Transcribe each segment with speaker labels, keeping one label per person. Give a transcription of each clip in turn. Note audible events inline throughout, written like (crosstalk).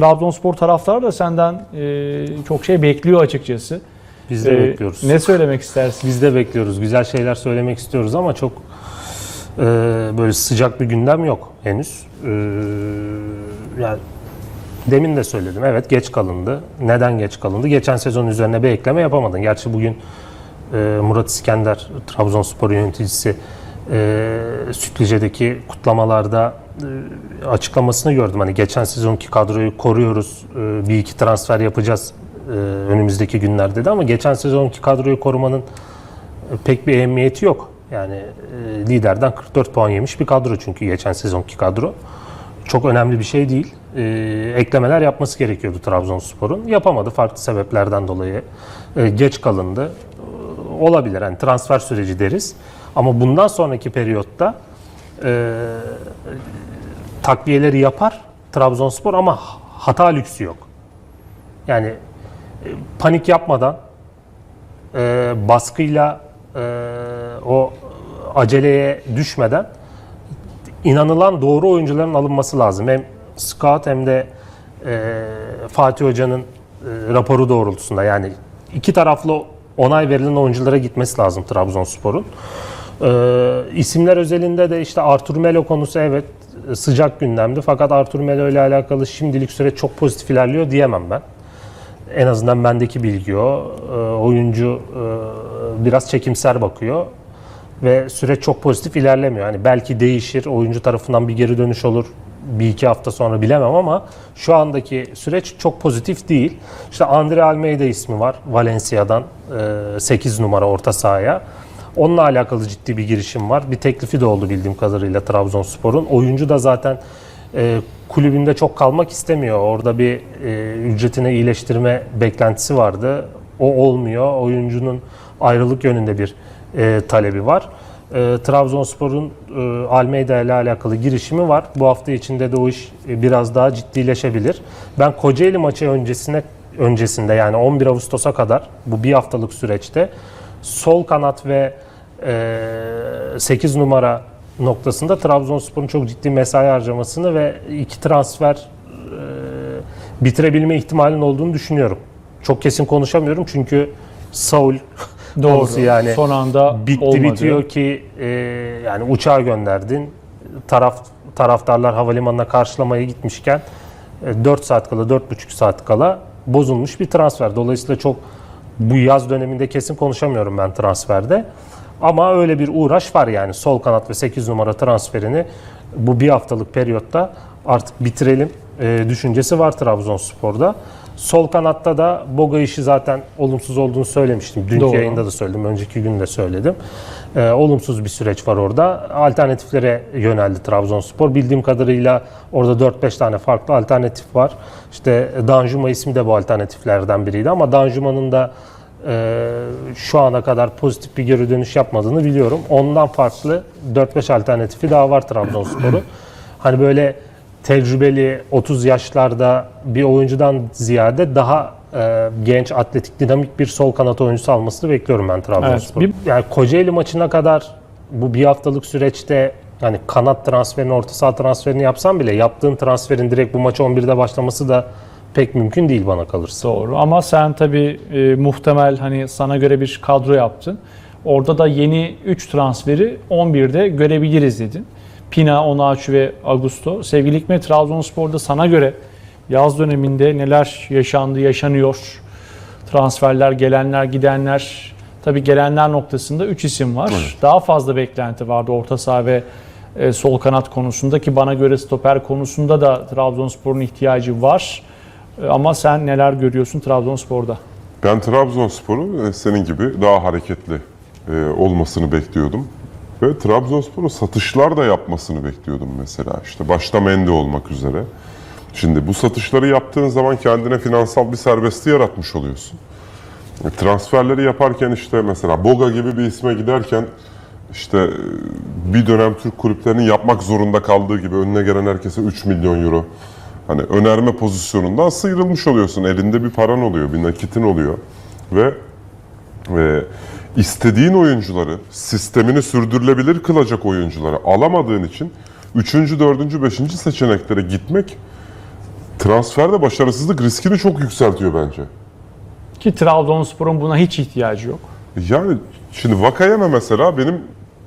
Speaker 1: Trabzonspor taraftarı da senden e, çok şey bekliyor açıkçası.
Speaker 2: Biz de
Speaker 1: E,
Speaker 2: bekliyoruz.
Speaker 1: Ne söylemek istersin?
Speaker 2: Biz de bekliyoruz. Güzel şeyler söylemek istiyoruz ama çok e, böyle sıcak bir gündem yok henüz. E, yani demin de söyledim. Evet geç kalındı. Neden geç kalındı? Geçen sezon üzerine bir ekleme yapamadın. Gerçi bugün e, Murat İskender, Trabzonspor yöneticisi e, Sütlice'deki kutlamalarda açıklamasını gördüm. Hani geçen sezonki kadroyu koruyoruz, e, bir iki transfer yapacağız e, önümüzdeki günlerde dedi ama geçen sezonki kadroyu korumanın e, pek bir ehemmiyeti yok. Yani e, liderden 44 puan yemiş bir kadro çünkü geçen sezonki kadro. Çok önemli bir şey değil. E, eklemeler yapması gerekiyordu Trabzonspor'un. Yapamadı farklı sebeplerden dolayı. E, geç kalındı. E, olabilir. Yani transfer süreci deriz. Ama bundan sonraki periyotta e, takviyeleri yapar Trabzonspor ama hata lüksü yok. Yani e, panik yapmadan e, baskıyla e, o aceleye düşmeden inanılan doğru oyuncuların alınması lazım. Hem scout hem de e, Fatih Hoca'nın e, raporu doğrultusunda yani iki taraflı onay verilen oyunculara gitmesi lazım Trabzonspor'un. E, isimler özelinde de işte Artur Melo konusu evet sıcak gündemdi fakat Artur Melo ile alakalı şimdilik süreç çok pozitif ilerliyor diyemem ben. En azından bendeki bilgi o. E, oyuncu e, biraz çekimser bakıyor ve süreç çok pozitif ilerlemiyor. Hani belki değişir, oyuncu tarafından bir geri dönüş olur bir iki hafta sonra bilemem ama şu andaki süreç çok pozitif değil. İşte Andre Almeida ismi var Valencia'dan e, 8 numara orta sahaya. Onunla alakalı ciddi bir girişim var. Bir teklifi de oldu bildiğim kadarıyla Trabzonspor'un. Oyuncu da zaten e, kulübünde çok kalmak istemiyor. Orada bir e, ücretine iyileştirme beklentisi vardı. O olmuyor. Oyuncunun ayrılık yönünde bir e, talebi var. E, Trabzonspor'un e, Almeida ile alakalı girişimi var. Bu hafta içinde de o iş e, biraz daha ciddileşebilir. Ben Kocaeli maçı öncesine öncesinde yani 11 Ağustos'a kadar bu bir haftalık süreçte sol kanat ve 8 numara noktasında Trabzonspor'un çok ciddi mesai harcamasını ve iki transfer e, bitirebilme ihtimalinin olduğunu düşünüyorum. Çok kesin konuşamıyorum çünkü Saul
Speaker 1: Doğru.
Speaker 2: konusu yani
Speaker 1: Son anda
Speaker 2: bitti
Speaker 1: olmadı.
Speaker 2: bitiyor ki e, yani uçağa gönderdin. Taraf taraftarlar havalimanına karşılamaya gitmişken e, 4 saat kala 4,5 saat kala bozulmuş bir transfer. Dolayısıyla çok bu yaz döneminde kesin konuşamıyorum ben transferde. Ama öyle bir uğraş var yani sol kanat ve 8 numara transferini bu bir haftalık periyotta artık bitirelim e, düşüncesi var Trabzonspor'da. Sol kanatta da Boga işi zaten olumsuz olduğunu söylemiştim. Dünkü
Speaker 1: Doğru.
Speaker 2: yayında da söyledim, önceki gün de söyledim. E, olumsuz bir süreç var orada. Alternatiflere yöneldi Trabzonspor. Bildiğim kadarıyla orada 4-5 tane farklı alternatif var. İşte Danjuma ismi de bu alternatiflerden biriydi ama Danjuma'nın da şu ana kadar pozitif bir geri dönüş yapmadığını biliyorum. Ondan farklı 4-5 alternatifi daha var Trabzonspor'un. (clears throat) hani böyle tecrübeli 30 yaşlarda bir oyuncudan ziyade daha e, genç, atletik, dinamik bir sol kanat oyuncusu almasını bekliyorum ben Trabzonspor'un.
Speaker 1: Evet,
Speaker 2: Yani Kocaeli maçına kadar bu bir haftalık süreçte hani kanat transferini, orta saha transferini yapsam bile yaptığın transferin direkt bu maç 11'de başlaması da pek mümkün değil bana kalırsa.
Speaker 1: Doğru ama sen tabii e, muhtemel hani sana göre bir kadro yaptın. Orada da yeni 3 transferi 11'de görebiliriz dedin. Pina, Onaçu ve Augusto. Sevgili Hikmet Trabzonspor'da sana göre yaz döneminde neler yaşandı, yaşanıyor? Transferler, gelenler, gidenler. Tabii gelenler noktasında 3 isim var. Daha fazla beklenti vardı orta saha ve e, sol kanat konusunda ki bana göre stoper konusunda da Trabzonspor'un ihtiyacı var. E, Ama sen neler görüyorsun Trabzonspor'da?
Speaker 3: Ben Trabzonspor'un e, senin gibi daha hareketli e, olmasını bekliyordum. Ve Trabzonspor'un satışlar da yapmasını bekliyordum mesela. İşte başta Mendy olmak üzere. Şimdi bu satışları yaptığın zaman kendine finansal bir serbestliği yaratmış oluyorsun. E, Transferleri yaparken işte mesela Boga gibi bir isme giderken işte bir dönem Türk kulüplerinin yapmak zorunda kaldığı gibi önüne gelen herkese 3 milyon euro hani önerme pozisyonundan sıyrılmış oluyorsun. Elinde bir paran oluyor, bir nakitin oluyor ve ve istediğin oyuncuları, sistemini sürdürülebilir kılacak oyuncuları alamadığın için 3. 4. 5. seçeneklere gitmek transferde başarısızlık riskini çok yükseltiyor bence.
Speaker 1: Ki Trabzonspor'un buna hiç ihtiyacı yok.
Speaker 3: Yani şimdi Vakayeme mesela benim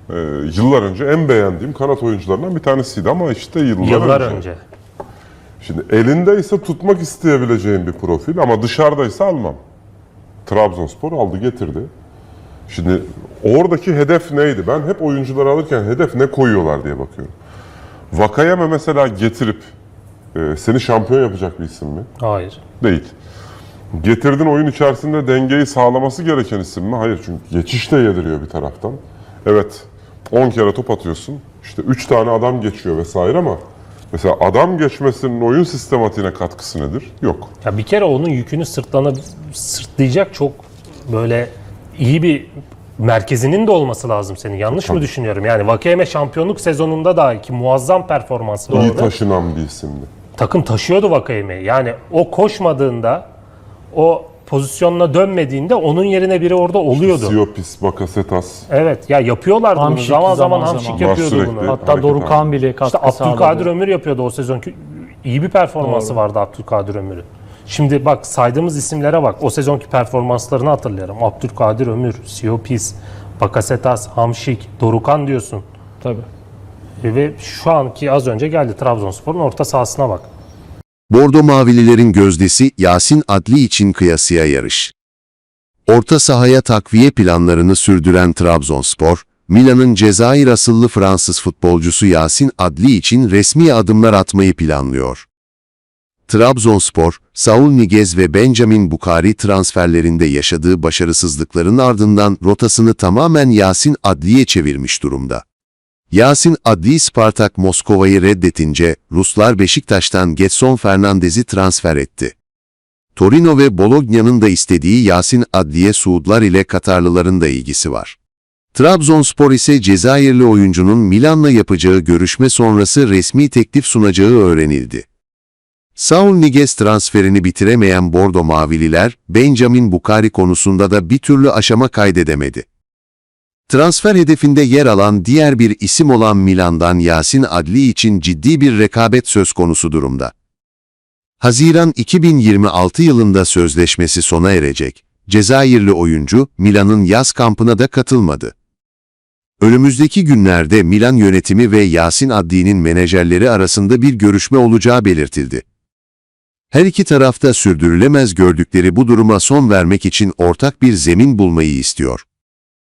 Speaker 3: e, yıllar önce en beğendiğim kanat oyuncularından bir tanesiydi ama işte yıllar,
Speaker 2: Yıllar
Speaker 3: önce.
Speaker 2: önce.
Speaker 3: Şimdi elindeyse tutmak isteyebileceğim bir profil ama dışarıdaysa almam. Trabzonspor aldı getirdi. Şimdi oradaki hedef neydi? Ben hep oyuncuları alırken hedef ne koyuyorlar diye bakıyorum. Vakayeme mesela getirip e, seni şampiyon yapacak bir isim mi?
Speaker 2: Hayır.
Speaker 3: Değil. Getirdin oyun içerisinde dengeyi sağlaması gereken isim mi? Hayır çünkü geçiş de yediriyor bir taraftan. Evet 10 kere top atıyorsun. İşte 3 tane adam geçiyor vesaire ama mesela adam geçmesinin oyun sistematiğine katkısı nedir? Yok.
Speaker 2: Ya bir kere onun yükünü sırtlana sırtlayacak çok böyle iyi bir merkezinin de olması lazım senin. Yanlış mı düşünüyorum? Yani Vakeme şampiyonluk sezonunda da ki muazzam performansı
Speaker 3: İyi
Speaker 2: vardı.
Speaker 3: taşınan bir isimdi.
Speaker 2: Takım taşıyordu Vakame'yi. Yani o koşmadığında, o pozisyonuna dönmediğinde onun yerine biri orada oluyordu.
Speaker 3: Siopis, Bakasetas.
Speaker 2: Evet ya yapıyorlardı bunu.
Speaker 1: Hamşik
Speaker 2: Zaman zaman
Speaker 1: zaman
Speaker 2: Hamşik
Speaker 1: zaman.
Speaker 2: yapıyordu
Speaker 3: Var
Speaker 2: bunu.
Speaker 1: Hatta
Speaker 3: hareket
Speaker 1: Dorukan bile katkı
Speaker 2: İşte Abdülkadir
Speaker 1: sağladı.
Speaker 2: Ömür yapıyordu o sezon. İyi bir performansı
Speaker 1: Doğru.
Speaker 2: vardı Abdülkadir Ömür'ün. Şimdi bak saydığımız isimlere bak. O sezonki performanslarını hatırlıyorum. Abdülkadir Ömür, Siopis, Bakasetas, Hamşik, Dorukan diyorsun.
Speaker 1: Tabii.
Speaker 2: E Ve şu anki az önce geldi Trabzonspor'un orta sahasına bak.
Speaker 4: Bordo Mavililerin gözdesi Yasin Adli için kıyasıya yarış. Orta sahaya takviye planlarını sürdüren Trabzonspor, Milan'ın Cezayir asıllı Fransız futbolcusu Yasin Adli için resmi adımlar atmayı planlıyor. Trabzonspor, Saul Niguez ve Benjamin Bukari transferlerinde yaşadığı başarısızlıkların ardından rotasını tamamen Yasin Adli'ye çevirmiş durumda. Yasin Adli Spartak Moskova'yı reddetince Ruslar Beşiktaş'tan Getson Fernandez'i transfer etti. Torino ve Bologna'nın da istediği Yasin Adli'ye Suudlar ile Katarlıların da ilgisi var. Trabzonspor ise Cezayirli oyuncunun Milan'la yapacağı görüşme sonrası resmi teklif sunacağı öğrenildi. Saul Niguez transferini bitiremeyen Bordo Mavililer, Benjamin Bukari konusunda da bir türlü aşama kaydedemedi. Transfer hedefinde yer alan diğer bir isim olan Milan'dan Yasin Adli için ciddi bir rekabet söz konusu durumda. Haziran 2026 yılında sözleşmesi sona erecek. Cezayirli oyuncu Milan'ın yaz kampına da katılmadı. Önümüzdeki günlerde Milan yönetimi ve Yasin Adli'nin menajerleri arasında bir görüşme olacağı belirtildi. Her iki tarafta sürdürülemez gördükleri bu duruma son vermek için ortak bir zemin bulmayı istiyor.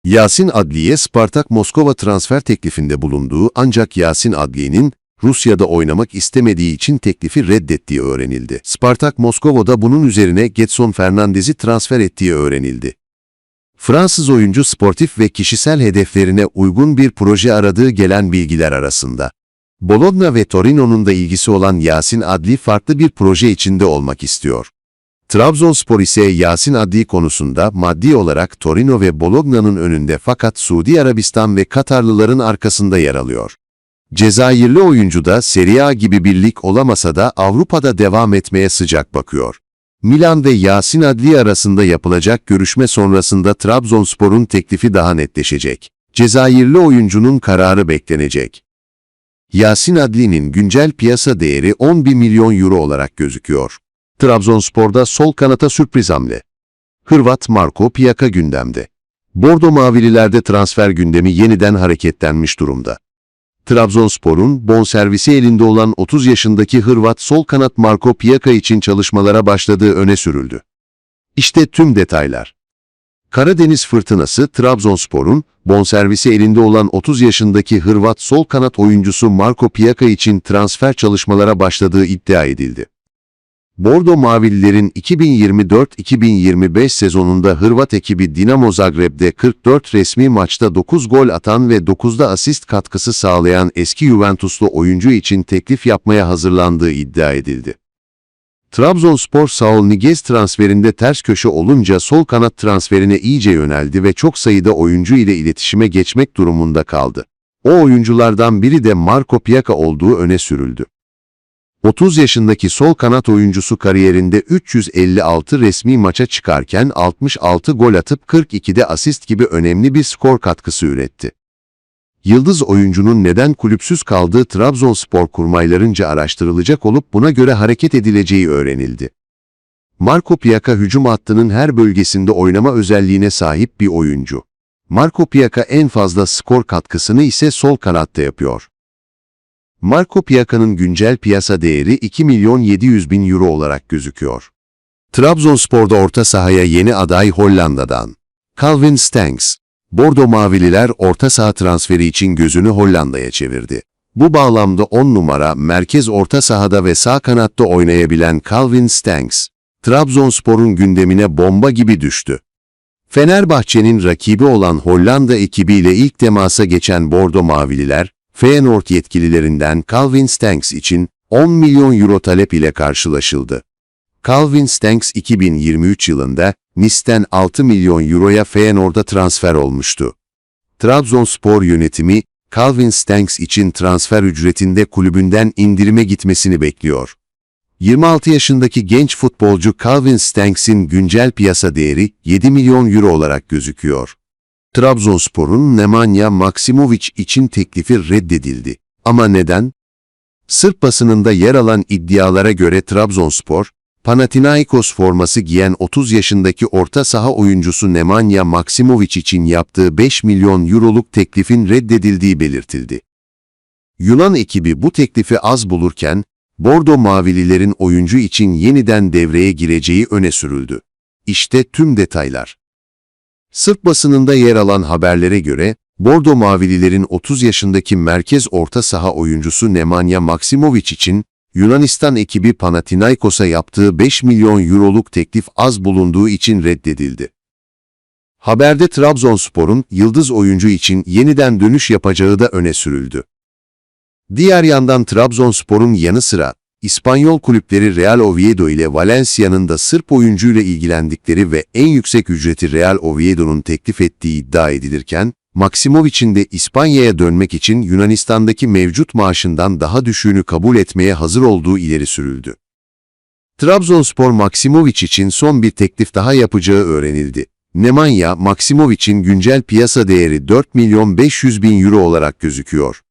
Speaker 4: Yasin Adli'ye Spartak Moskova transfer teklifinde bulunduğu ancak Yasin Adli'nin Rusya'da oynamak istemediği için teklifi reddettiği öğrenildi. Spartak Moskova'da bunun üzerine Getson Fernandez'i transfer ettiği öğrenildi. Fransız oyuncu sportif ve kişisel hedeflerine uygun bir proje aradığı gelen bilgiler arasında. Bologna ve Torino'nun da ilgisi olan Yasin Adli farklı bir proje içinde olmak istiyor. Trabzonspor ise Yasin Adli konusunda maddi olarak Torino ve Bologna'nın önünde fakat Suudi Arabistan ve Katarlıların arkasında yer alıyor. Cezayirli oyuncu da Serie A gibi bir lig olamasa da Avrupa'da devam etmeye sıcak bakıyor. Milan ve Yasin Adli arasında yapılacak görüşme sonrasında Trabzonspor'un teklifi daha netleşecek. Cezayirli oyuncunun kararı beklenecek. Yasin Adli'nin güncel piyasa değeri 11 milyon euro olarak gözüküyor. Trabzonspor'da sol kanata sürpriz hamle. Hırvat Marco Piyaka gündemde. Bordo Mavililerde transfer gündemi yeniden hareketlenmiş durumda. Trabzonspor'un bonservisi elinde olan 30 yaşındaki Hırvat sol kanat Marco Piyaka için çalışmalara başladığı öne sürüldü. İşte tüm detaylar. Karadeniz Fırtınası Trabzonspor'un bonservisi elinde olan 30 yaşındaki Hırvat sol kanat oyuncusu Marco Piyaka için transfer çalışmalara başladığı iddia edildi. Bordo Mavililerin 2024-2025 sezonunda Hırvat ekibi Dinamo Zagreb'de 44 resmi maçta 9 gol atan ve 9'da asist katkısı sağlayan eski Juventuslu oyuncu için teklif yapmaya hazırlandığı iddia edildi. Trabzonspor Saul Niguez transferinde ters köşe olunca sol kanat transferine iyice yöneldi ve çok sayıda oyuncu ile iletişime geçmek durumunda kaldı. O oyunculardan biri de Marco Piyaka olduğu öne sürüldü. 30 yaşındaki sol kanat oyuncusu kariyerinde 356 resmi maça çıkarken 66 gol atıp 42'de asist gibi önemli bir skor katkısı üretti. Yıldız oyuncunun neden kulüpsüz kaldığı Trabzonspor kurmaylarınca araştırılacak olup buna göre hareket edileceği öğrenildi. Marco Piaka hücum hattının her bölgesinde oynama özelliğine sahip bir oyuncu. Marco Piaka en fazla skor katkısını ise sol kanatta yapıyor. Marco Piaka'nın güncel piyasa değeri 2 milyon 700 bin euro olarak gözüküyor. Trabzonspor'da orta sahaya yeni aday Hollanda'dan. Calvin Stengs. Bordo Mavililer orta saha transferi için gözünü Hollanda'ya çevirdi. Bu bağlamda 10 numara merkez orta sahada ve sağ kanatta oynayabilen Calvin Stengs, Trabzonspor'un gündemine bomba gibi düştü. Fenerbahçe'nin rakibi olan Hollanda ekibiyle ilk temasa geçen Bordo Mavililer, Feyenoord yetkililerinden Calvin Stengs için 10 milyon euro talep ile karşılaşıldı. Calvin Stengs 2023 yılında Nice'ten 6 milyon euroya Feyenoord'a transfer olmuştu. Trabzonspor yönetimi, Calvin Stengs için transfer ücretinde kulübünden indirime gitmesini bekliyor. 26 yaşındaki genç futbolcu Calvin Stengs'in güncel piyasa değeri 7 milyon euro olarak gözüküyor. Trabzonspor'un Nemanja Maksimovic için teklifi reddedildi. Ama neden? Sırp basınında yer alan iddialara göre Trabzonspor, Panathinaikos forması giyen 30 yaşındaki orta saha oyuncusu Nemanja Maksimovic için yaptığı 5 milyon euroluk teklifin reddedildiği belirtildi. Yunan ekibi bu teklifi az bulurken, Bordo Mavililerin oyuncu için yeniden devreye gireceği öne sürüldü. İşte tüm detaylar. Sırp basınında yer alan haberlere göre, Bordo Mavililerin 30 yaşındaki merkez orta saha oyuncusu Nemanja Maksimovic için, Yunanistan ekibi Panathinaikos'a yaptığı 5 milyon euroluk teklif az bulunduğu için reddedildi. Haberde Trabzonspor'un yıldız oyuncu için yeniden dönüş yapacağı da öne sürüldü. Diğer yandan Trabzonspor'un yanı sıra, İspanyol kulüpleri Real Oviedo ile Valencia'nın da Sırp oyuncuyla ilgilendikleri ve en yüksek ücreti Real Oviedo'nun teklif ettiği iddia edilirken, Maksimovic'in de İspanya'ya dönmek için Yunanistan'daki mevcut maaşından daha düşüğünü kabul etmeye hazır olduğu ileri sürüldü. Trabzonspor Maksimovic için son bir teklif daha yapacağı öğrenildi. Nemanja Maksimovic'in güncel piyasa değeri 4 milyon 500 bin euro olarak gözüküyor.